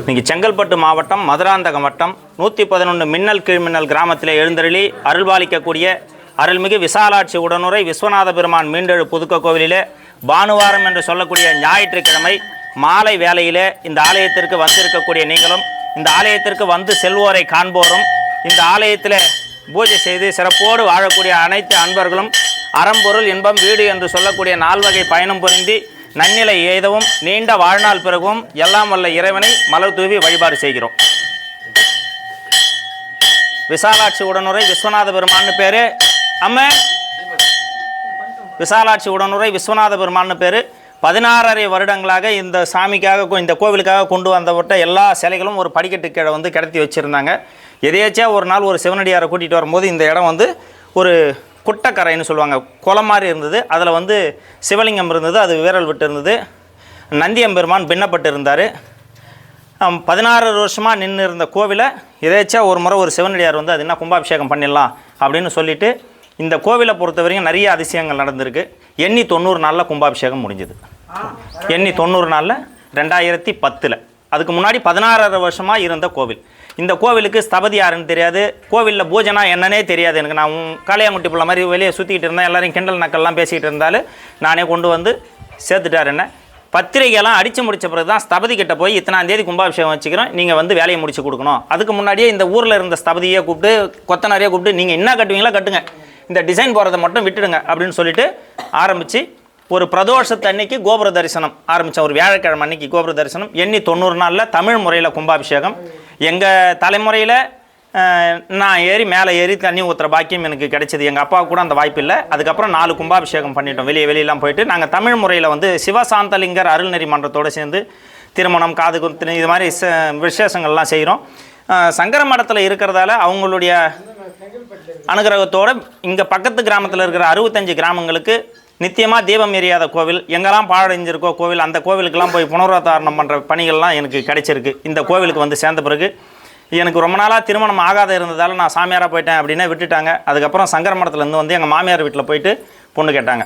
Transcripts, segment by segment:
இன்னைக்கு செங்கல்பட்டு மாவட்டம் மதுராந்தகம் வட்டம் நூற்றி பதினொன்று மின்னல் கீழ்மின்னல் கிராமத்தில் எழுந்தருளி அருள்பாலிக்கக்கூடிய அருள்மிகு விசாலாட்சி உடனுரை விஸ்வநாத பெருமான் மீண்டெழு புதுக்க கோவிலிலே பானுவாரம் என்று சொல்லக்கூடிய ஞாயிற்றுக்கிழமை மாலை வேளையிலே இந்த ஆலயத்திற்கு வந்திருக்கக்கூடிய நீங்களும் இந்த ஆலயத்திற்கு வந்து செல்வோரை காண்போரும். இந்த ஆலயத்தில் பூஜை செய்து சிறப்போடு வாழக்கூடிய அனைத்து அன்பர்களும் அறம்பொருள் இன்பம் வீடு என்று சொல்லக்கூடிய நால்வகை பயணம் புரிந்து நன்னிலை எய்தவும் நீண்ட வாழ்நாள் பிறகும் எல்லாம் வல்ல இறைவனை மலர் தூவி வழிபாடு செய்கிறோம். விசாலாட்சி உடனுரை விஸ்வநாத பெருமான்னு பேர். அம்ம? விசாலாட்சி உடனுரை விஸ்வநாத பெருமான்னு பேர். பதினாறரை வருடங்களாக இந்த சாமிக்காக இந்த கோவிலுக்காக கொண்டு வந்தவர்கிட்ட எல்லா சிலைகளும் ஒரு படிக்கட்டு கீழே வந்து கிடத்தி வச்சுருந்தாங்க. எதேச்சியா ஒரு நாள் ஒரு சிவனடியாரை கூட்டிகிட்டு வரும்போது இந்த இடம் வந்து ஒரு குட்டக்கரைன்னு சொல்லுவாங்க. குளம் மாதிரி இருந்தது. அதில் வந்து சிவலிங்கம் இருந்தது. அது வீரல் விட்டு இருந்தது. நந்தியம்பெருமான் பின்னப்பட்டு இருந்தார் பதினாறு வருஷமாக நின்று இருந்த கோவிலை எதேச்சா ஒரு முறை ஒரு சிவனடியார் வந்து அது என்ன கும்பாபிஷேகம் பண்ணிடலாம் அப்படின்னு சொல்லிவிட்டு இந்த கோவிலை பொறுத்த வரைக்கும் நிறைய அதிசயங்கள் நடந்திருக்கு. எண்ணி தொண்ணூறு நாளில் கும்பாபிஷேகம் முடிஞ்சுது. எண்ணி தொண்ணூறு நாளில் ரெண்டாயிரத்தி பத்தில். அதுக்கு முன்னாடி பதினாறரை வருஷமாக இருந்த கோவில். இந்த கோவிலுக்கு ஸ்தபதி யாருன்னு தெரியாது. கோவிலில் பூஜைனா என்னன்னே தெரியாது எனக்கு. நான் உம் காளையாங்குட்டி பிள்ளை மாதிரி வெளியே சுற்றிக்கிட்டு இருந்தேன். எல்லாரையும் கிண்டல் நக்கல்லாம் பேசிக்கிட்டு இருந்தாலும் நானே கொண்டு வந்து சேர்த்துட்டார் என்ன. பத்திரிகையெல்லாம் அடித்து முடிச்ச பிறகு தான் ஸ்தபதி கிட்ட போய் இத்தனாம் தேதி கும்பாபிஷேகம் வச்சுக்கிறோம். நீங்கள் வந்து வேலையை முடிச்சு கொடுக்கணும். அதுக்கு முன்னாடியே இந்த ஊரில் இருந்த ஸ்தபதியை கூப்பிட்டு கொத்தனாரையே கூப்பிட்டு நீங்கள் என்ன கட்டுவீங்களோ கட்டுங்க. இந்த டிசைன் போகிறத மட்டும் விட்டுடுங்க. அப்படின்னு சொல்லிட்டு ஆரம்பித்து ஒரு பிரதோஷத்து அன்னைக்கு கோபுர தரிசனம் ஆரம்பித்தோம் ஒரு வியாழக்கிழமை அன்னைக்கு கோபுர தரிசனம். எண்ணி தொண்ணூறு நாளில் தமிழ் முறையில் கும்பாபிஷேகம். எங்கள் தலைமுறையில் நான் ஏறி மேலே ஏறி தண்ணி ஊற்றுற பாக்கியம் எனக்கு கிடைச்சது. எங்கள் அப்பாவுக்கு கூட அந்த வாய்ப்பு இல்லை. அதுக்கப்புறம் நாலு கும்பாபிஷேகம் பண்ணிட்டோம். வெளியே வெளியெல்லாம் போயிட்டு நாங்கள் தமிழ் முறையில் வந்து சிவசாந்தலிங்கர் அருள்நெறி மன்றத்தோடு சேர்ந்து திருமணம் காது குத்து இது மாதிரி ச- விசேஷங்கள்லாம் செய்கிறோம் சங்கர மடத்தில் இருக்கிறதால அவங்களுடைய அனுகிரகத்தோடு இங்கே பக்கத்து கிராமத்தில் இருக்கிற அறுபத்தஞ்சு கிராமங்களுக்கு நித்தியமாக தீபம் எரியாத கோவில் எங்கெல்லாம் பாழடைஞ்சிருக்கோ கோவில் அந்த கோவிலுக்கெல்லாம் போய் புனருத்தாரணம் பண்ணுற பணிகள்லாம் எனக்கு கிடைச்சிருக்கு. இந்த கோவிலுக்கு வந்து சேர்ந்த பிறகு எனக்கு ரொம்ப நாளாக திருமணம் ஆகாத இருந்ததால் நான் சாமியாராக போயிட்டேன் அப்படின்னா விட்டுட்டாங்க. அதுக்கப்புறம் சங்கர மடத்துலேருந்து வந்து எங்கள் மாமியார் வீட்டில் போயிட்டு பொண்ணு கேட்டாங்க.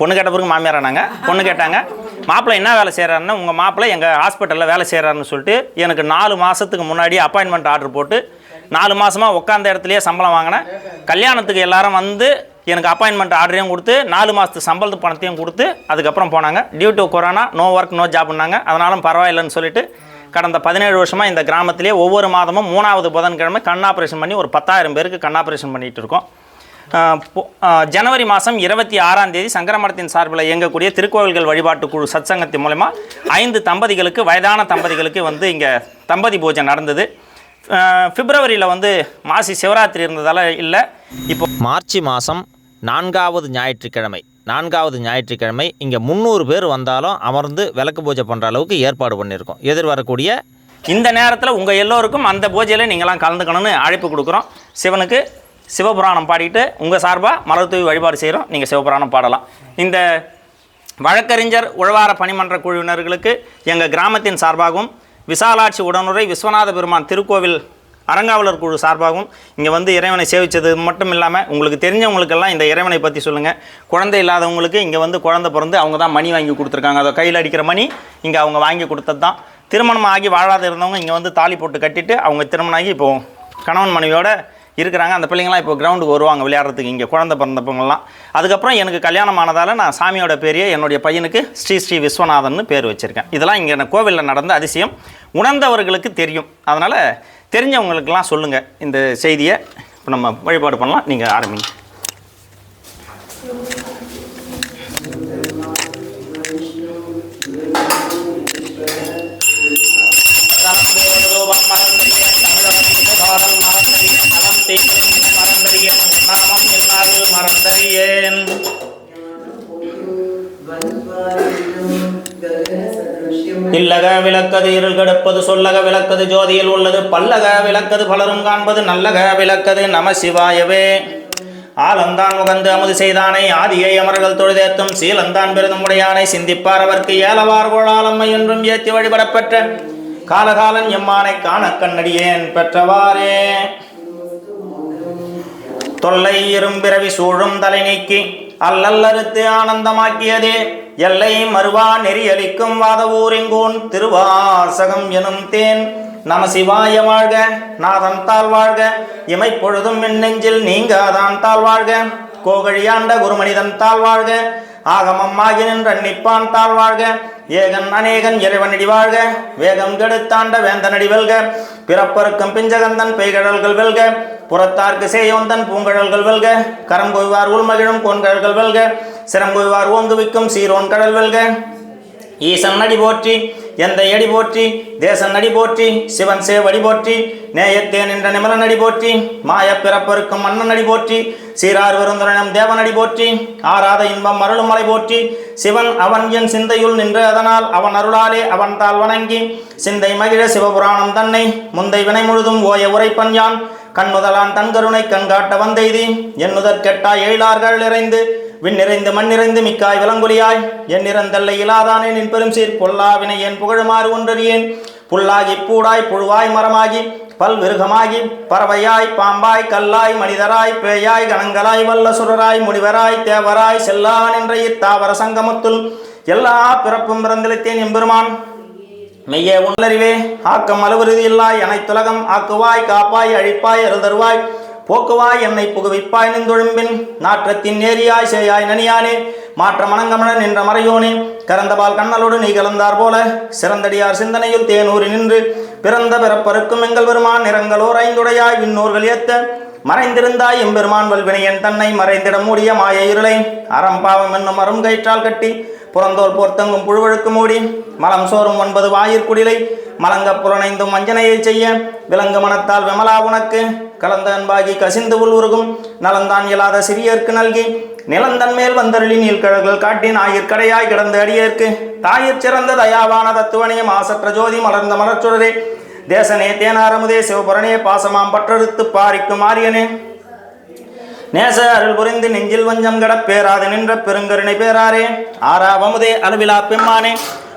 பொண்ணு கேட்ட பிறகு மாமியார் ஆனாங்க பொண்ணு கேட்டாங்க. மாப்பிள்ளை என்ன வேலை செய்கிறாருன்னு உங்கள் மாப்பிள்ளை எங்கள் ஹாஸ்பிட்டலில் வேலை செய்கிறாருன்னு சொல்லிட்டு எனக்கு நாலு மாதத்துக்கு முன்னாடி அப்பாயின்மெண்ட் ஆர்டர் போட்டு நாலு மாதமாக உட்காந்த இடத்துலையே சம்பளம் வாங்கினேன். கல்யாணத்துக்கு எல்லாரும் வந்து எனக்கு அப்பாயின்மெண்ட் ஆர்டரையும் கொடுத்து நாலு மாதத்து சம்பளத்து பணத்தையும் கொடுத்து அதுக்கப்புறம் போனாங்க. Due to corona no work no ஜாப்னாங்க அதனாலும் பரவாயில்லைன்னு சொல்லிட்டு கடந்த பதினேழு வருஷமாக இந்த கிராமத்திலே ஒவ்வொரு மாதமும் மூணாவது புதன்கிழமை கண் ஆப்ரேஷன் பண்ணி ஒரு பத்தாயிரம் பேருக்கு கண் ஆப்ரேஷன் பண்ணிகிட்டு இருக்கோம். ஜனவரி மாதம் இருபத்தி ஆறாம் தேதி சங்கரமரத்தின் சார்பில் இயங்கக்கூடிய திருக்கோவில்கள் வழிபாட்டு குழு சத்சங்கத்தின் மூலமாக ஐந்து தம்பதிகளுக்கு வயதான தம்பதிகளுக்கு வந்து இங்கே தம்பதி பூஜை நடந்தது. பிப்ரவரியில் வந்து மாசி சிவராத்திரி இருந்ததால் இல்லை. இப்போ மார்ச் மாதம் நான்காவது ஞாயிற்றுக்கிழமை நான்காவது ஞாயிற்றுக்கிழமை இங்கே முந்நூறு பேர் வந்தாலும் அமர்ந்து விளக்கு பூஜை பண்ணுற அளவுக்கு ஏற்பாடு பண்ணியிருக்கோம். எதிர்வரக்கூடிய இந்த நேரத்தில் உங்கள் எல்லோருக்கும் அந்த பூஜையில் நீங்களாம் கலந்துக்கணும்னு அழைப்பு கொடுக்குறோம். சிவனுக்கு சிவபுராணம் பாடிட்டு உங்கள் சார்பாக மலர் தூவி வழிபாடு செய்கிறோம் நீங்கள் சிவபுராணம் பாடலாம். இந்த வழக்கறிஞர் உழவார பணிமன்ற குழுவினர்களுக்கு எங்கள் கிராமத்தின் சார்பாகவும் விசாலாட்சி உடனுரை விஸ்வநாத பெருமான் திருக்கோவில் அறங்காவலர் குழு சார்பாகவும் இங்கே வந்து இறைவனை சேவித்தது மட்டும் இல்லாமல் உங்களுக்கு தெரிஞ்சவங்களுக்கெல்லாம் இந்த இறைவனை பற்றி சொல்லுங்கள். குழந்தை இல்லாதவங்களுக்கு இங்கே வந்து குழந்தை பிறந்து அவங்க தான் மணி வாங்கி கொடுத்துருக்காங்க. அதை கையில் அடிக்கிற மணி இங்கே அவங்க வாங்கி கொடுத்தது தான். திருமணம் ஆகி வாழாத இருந்தவங்க இங்கே வந்து தாலி போட்டு கட்டிட்டு அவங்க திருமணம் ஆகி இப்போது கணவன் மனைவியோட இருக்கிறாங்க. அந்த பிள்ளைங்களாம் இப்போ கிரவுண்டுக்கு வருவாங்க விளையாடுறதுக்கு. இங்கே குழந்தை பிறந்தப்பங்கலாம் அதுக்கப்புறம் எனக்கு கல்யாணம் ஆனதால் நான் சாமியோட பேரையே என்னுடைய பையனுக்கு ஸ்ரீ ஸ்ரீ விஸ்வநாதன் பேர் வச்சுருக்கேன். இதெல்லாம் இங்கே கோவிலில் நடந்த அதிசயம். உணர்ந்தவர்களுக்கு தெரியும். அதனால் தெரிஞ்சவங்களுக்கெல்லாம் சொல்லுங்கள் இந்த செய்தியை இப்போ நம்ம வழிபாடு பண்ணலாம். நீங்கள் ஆரம்பிங்க. விளக்கது இருள் கெடுப்பது சொல்லக விளக்கது ஜோதியில் உள்ளது. பல்லக விளக்கது பலரும் காண்பது நல்லக விளக்கது நம சிவாயவே. ஆலந்தான் உகந்து அமுது செய்தானை ஆதியை அமர்கள் தொழுதேத்தும் சீலந்தான் பெருதும் உடையானை சிந்திப்பார் அவர்க்கு ஏலவார் கோழாலம்மை என்றும் ஏத்தி வழிபடப்பெற்ற காலகாலம் காலகாலன் எம்மானை காண கண்ணடியேன் பெற்றவாறே. தொல்லை இரும்பிறவி சூழும் தலை நீக்கி அல்லல்லறுத்து ஆனந்தமாக்கியதே. எல்லை மறுவா நெறியளிக்கும் வாதவூரெங்கோன் திருவாசகம் எனும் தேன் நம சிவாய வாழ்க நாதன் தாழ் வாழ்க இமைப்பொழுதும் என் நெஞ்சில் நீங்காதான் தாழ் வாழ்க. கோகழியாண்ட குருமனிதன் தாழ் வாழ்க ஆகமம்மாகி நின்ற நிப்பான் தாழ் வாழ்க. ஏகன் அநேகன் இறைவனடி வாழ்க. வேகம் கெடுத்தாண்ட வேந்தனடி வெல்க. பிறப்பருக்கும் பிஞ்சகந்தன் பெய்கடல்கள் வெல்க. புறத்தார்க்கு சேயோந்தன் பூங்கடல்கள் வெல்க. கரம் கொய்வார் உள்மகிழும் கொன்கடல்கள் வெல்க. சிரங்கொய்வார் ஓங்குவிக்கும் சீரோன் கடல் வெல்க. ஈசன் நடி போற்றி. எந்த எடி போற்றி தேசன் நடி போற்றி சிவன் சேவடி போற்றி நேயத்தே நின்ற நிமல நடி போற்றி மாய பிறப்பருக்கும் மன்னன் நடி போற்றி சீரார் விருந்துரணம் தேவனடி போற்றி ஆராத இன்பம் அருளும் மலை போற்றி சிவன் அவன் என் சிந்தையுள் நின்று அதனால் அவன் அருளாலே அவன் தால் வணங்கி சிந்தை மகிழ சிவபுராணம் தன்னை முந்தை வினை முழுதும் ஓய உரைப்பன் யான் கண்முதலான் தன்கருணை கண்காட்ட வந்தெய்தி என்னுதற் கெட்டாய் எழிலார்கள் இறைந்து விண்ணிறைந்து மண்ணிறைந்து மிக்காய் விலங்குலியாய். என் நிறந்தல்ல இலாதானே நின் பெரும் சீர் பொல்லாவினை என் புகழுமாறு ஒன்றறியேன். புல்லாகி பூடாய் புழுவாய் மரமாகி பல்விருகமாகி பறவையாய் பாம்பாய் கல்லாய் மனிதராய் பேயாய் கணங்களாய் வல்ல சுரராய் முனிவராய் தேவராய் செல்லான் என்ற இத்தாவர சங்கமத்துள் எல்லா பிறப்பும் பிறந்தளித்தேன் எம்பெருமான். மெய்யே உணர்வே ஆக்கம் அளவுறுதி இல்லாய் அனைத்துலகம் ஆக்குவாய் காப்பாய் அழிப்பாய் அருதருவாய் போக்குவாய் என்னை புகுவிப்பாய் நின்றொழும்பின் நாற்றத்தின் நேரியாய் சேயாய் நனியானே மாற்ற மணங்கமணன் நின்ற மறையோனே கறந்தபால் கண்ணலோடு நீ கலந்தார் போல சிறந்தடியார் சிந்தனையில் தேனூரி நின்று பிறந்த பிறப்பருக்கும் எங்கள் பெருமான் நிறங்களோர் ஐந்துடையாய் விண்ணோர்கள் ஏத்த மறைந்திருந்தாய் எம்பெருமான் வல்வினையன் தன்னை மறைந்திட மூடிய மாய இருளை அறம் பாவம் என்னும் அரும் கயிற்றால் கட்டி புறந்தோல் போர்த்தங்கும் புழுவழுக்கு மூடி மலம் சோறும் ஒன்பது வாயிற்குடிலை மலங்க புலனைந்தும் வஞ்சனையை செய்ய விலங்கு மனத்தால் விமலா உனக்கு கலந்த அன்பாகி கசிந்து உள் உருகும். நலந்தான் இயலாத சிறியர்க்கு நல்கி. நிலந்தன் மேல் வந்தருளி நீள்கழல்கள் காட்டி ஆயிற்கடையாய் கிடந்த அடியேற்கு. தாயிற் சிறந்த தயாவான தத்துவனையும் ஆசற்ற ஜோதி மலர்ந்த மலர்ச்சுடரே. தேசனே தேனாரமுதே சிவபுரனே பாசமாம் பற்றறுத்து பாரிக்கும் ஆரியனே. நேச அருள் புரிந்து நெஞ்சில் வஞ்சம் கட பேராது நின்ற பெருங்கருணை பேராரே. ஆறாவமுதே அளவிலா பெம்மானே.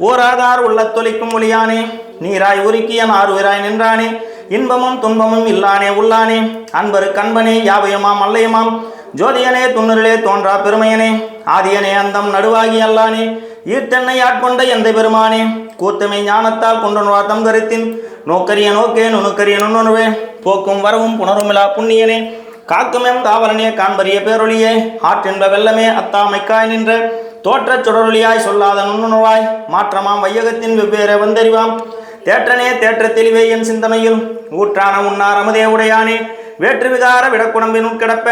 ஓராதார் உள்ளத்தொலிக்கும் ஒளியானே. நீராய் உருக்கியன் ஆறுவராய் நின்றானே. இன்பமும் துன்பமும் இல்லானே உள்ளானே. அன்பரு கண்பனே யாவையுமாம் அல்லையுமாம்? ஜோதியனே துண்ணுரிலே தோன்றா பெருமையனே. ஆதியனே அந்தம் நடுவாகி அல்லானே. ஈர்த்தென்னை ஆட்கொண்ட எந்த பெருமானே. கூத்தமை ஞானத்தால் கொண்டுணர்வா தம் கருத்தின் நோக்கரிய நோக்கே நுணுக்கரிய நுண்ணுணர்வே போக்கும் வரவும் புணருமிலா புண்ணியனே. காக்குமெம் தாவலனே காண்பரிய பேரொழியே. ஆற்றென்ப வெள்ளமே அத்தாமைக்காய் நின்ற. தோற்றச் சுடரொளியாய் சொல்லாத நுண்ணுணர்வாய் மாற்றமாம் வையகத்தின் வெவ்வேறு வந்தறிவாம். தேற்றனே தேற்ற தெளிவே என் சிந்தனையில். ஊற்றான உன்னார் அமுதே உடையானே. வேற்று விகார விடக்குடம்பின் உட்கிடப்ப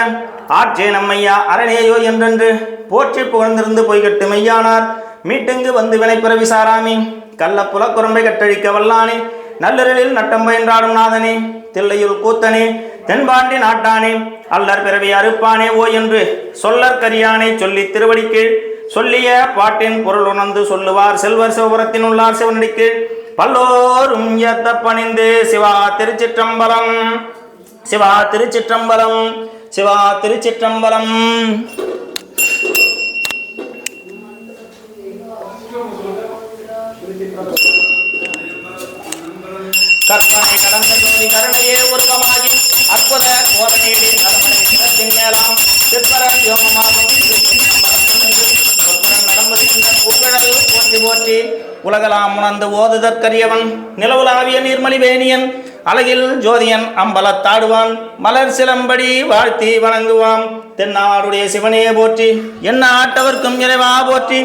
ஆற்றே நம்மையா அரணேயோ என்றென்று. போற்றி புகழ்ந்திருந்து பொய்கட்டு மெய்யானார். மீட்டுங்கு வந்து வினைப்பிறவி சாராமி. கள்ள புலக்குரம்பை கட்டழிக்க வல்லானே. நல்லிரலில் நட்டம் பயின்றாடும் நாதனே. தில்லையுள் கூத்தனே. தென்பாண்டி நாட்டானே. அல்லர் பிறவி அறுப்பானே ஓ என்று. சொல்லற்கரியானே சொல்லி திருவடிக்கு. சொல்லிய பாட்டின் பொருள் உணர்ந்து சொல்லுவார் செல்வர் சிவபுரத்தின் உள்ளார் சிவனடிக்கு. பல்லோரும் ஏத்த பணிந்து சிவா திருச்சிற்றம்பலம். சிவா திருச்சிற்றம்பலம். சிவா திருச்சிற்றம்பலம். கற்பனை கடந்த ஜோதி கருணையே உருவமாகி அற்புத கோரநீடி அரமனை சின்னத்தின் மேலாம். சிற்பர யோகமாகும் போற்றி போற்றி உலகலாம் உணர்ந்து ஓதுதற்கரியவன் நிலவுலாவிய நீர்மலி வேணியன் அழகில் ஜோதியன் அம்பலத்தாடுவான் மலர் சிலம்படி வாழ்த்தி வணங்குவான். தென்னாடுடைய சிவனையே போற்றி என்ன ஆட்டவர்க்கும் இறைவா போற்றி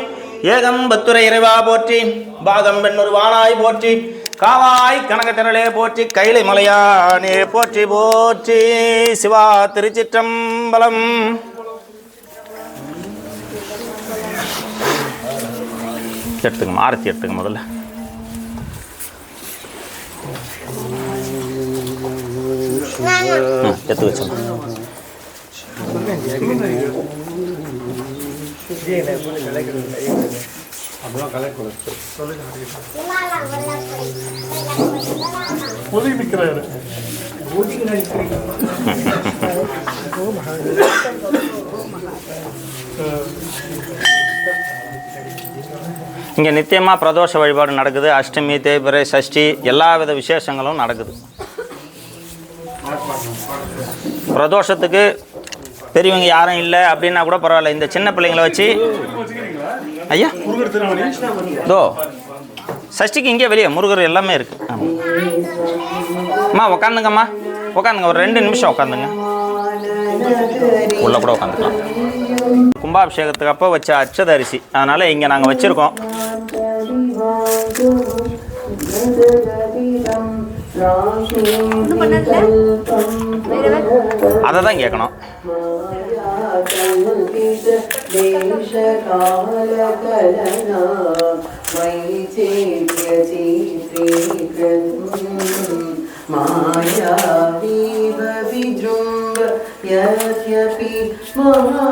ஏகம் பத்துரை இறைவா போற்றி பாகம் பெண்ணொரு வானாய் போற்றி காவாய் கனகத்திரளே போற்றி கைலை மலையானே போற்றி போற்றி சிவா திருச்சிற்றம்பலம். எடுத்துங்க ஆரத்தி எடுத்துங்க முதல்ல. எடுத்து வச்சோம் புதுப்பிக்கிறாரு இங்கே நித்தியமாக பிரதோஷ வழிபாடு நடக்குது. அஷ்டமி தேய்பிரை சஷ்டி எல்லா வித விசேஷங்களும் நடக்குது. பிரதோஷத்துக்கு பெரியவங்க யாரும் இல்லை அப்படின்னா கூட பரவாயில்ல. இந்த சின்ன பிள்ளைங்கள வச்சு ஐயா? தோ சஷ்டிக்கு இங்கே வெளியே முருகர் எல்லாமே இருக்கு. அம்மா உக்காந்துங்கம்மா. உக்காந்துங்க ஒரு ரெண்டு நிமிஷம் உட்காந்துங்க உள்ள கூட உட்காந்துக்கலாம் கும்பாபிஷேகத்துக்கு அப்போ வச்ச அச்சதரிசி அதனால் இங்கே நாங்கள் வச்சுருக்கோம். அதை தான் கேட்கணும் மாயாவீவ விஜும்ப யத்யபி மகா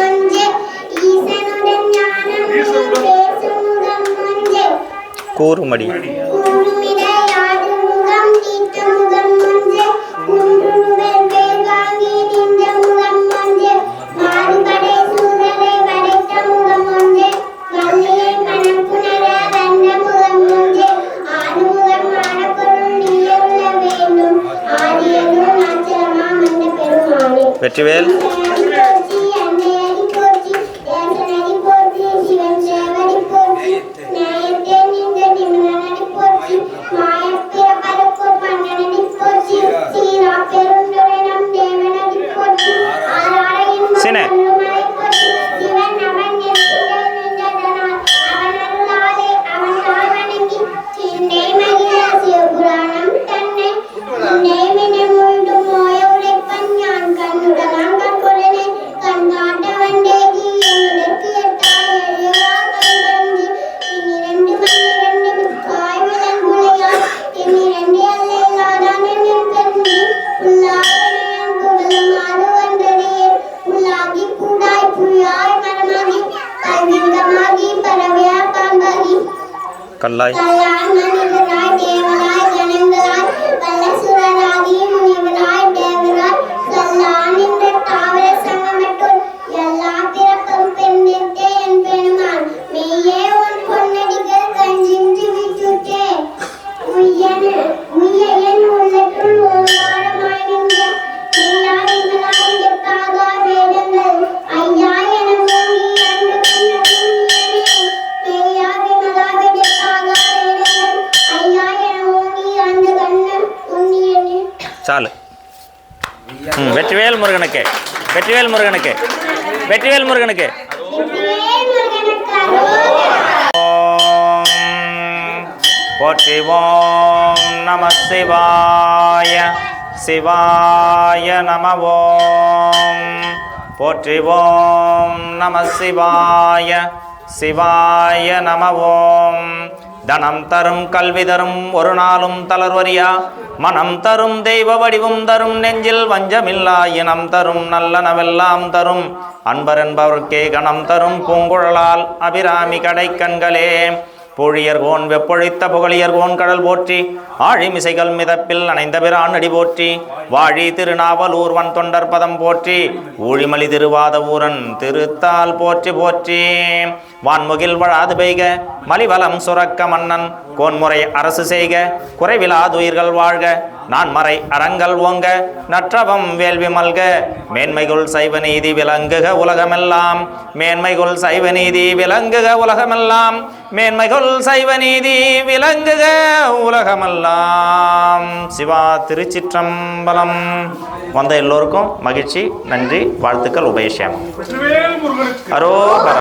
கூறுமடி வெற்றிவேல். கல்லாய் சாலு. ம் வெற்றிவேல் முருகனுக்கு. வெற்றிவேல் முருகனுக்கு. வெற்றிவேல் முருகனுக்கு. போற்றிவோம் நம சிவாய சிவாய நமவோம். போற்றிவோம் நம சிவாய சிவாய நமவோம். தனம் தரும் கல்வி தரும் ஒரு நாளும் தளர்வரியா மனம் தரும் தெய்வ வடிவும் தரும் நெஞ்சில் வஞ்சமில்லா இனம் தரும் நல்லனவெல்லாம் தரும். அன்பர் என்பவர்க்கே கணம் தரும் பூங்குழலால் அபிராமி கடை கண்களே பொழியர்கோன் வெப்பொழித்த புகழியர்கோன் கடல் போற்றி ஆழிமிசைகள் மிதப்பில் அணைந்த பிரான் அடி போற்றி வாழி திருநாவல் ஊர்வன் தொண்டர் பதம் போற்றி ஊழிமலி திருவாத ஊரன் திருத்தால் போற்றி போற்றி. வான்முகில் வழாது பெய்க மலிவலம் சுரக்க மன்னன் கோன்முறை அரசு செய்க குறைவிலாதுயிர்கள் வாழ்க நான் மறை அறங்கள் ஓங்க நற்றவம் வேள்வி மல்க. மேன்மைகுள் சைவ நீதி விளங்குக உலகமெல்லாம். மேன்மைகுள் சைவ நீதி விளங்குக உலகமெல்லாம். மேன்மைகுள் சைவ நீதி விளங்குக உலகமெல்லாம். சிவா திருச்சிற்றம்பலம். வந்த எல்லோருக்கும் மகிழ்ச்சி நன்றி வாழ்த்துக்கள் உபயசேமம். அரோகரா.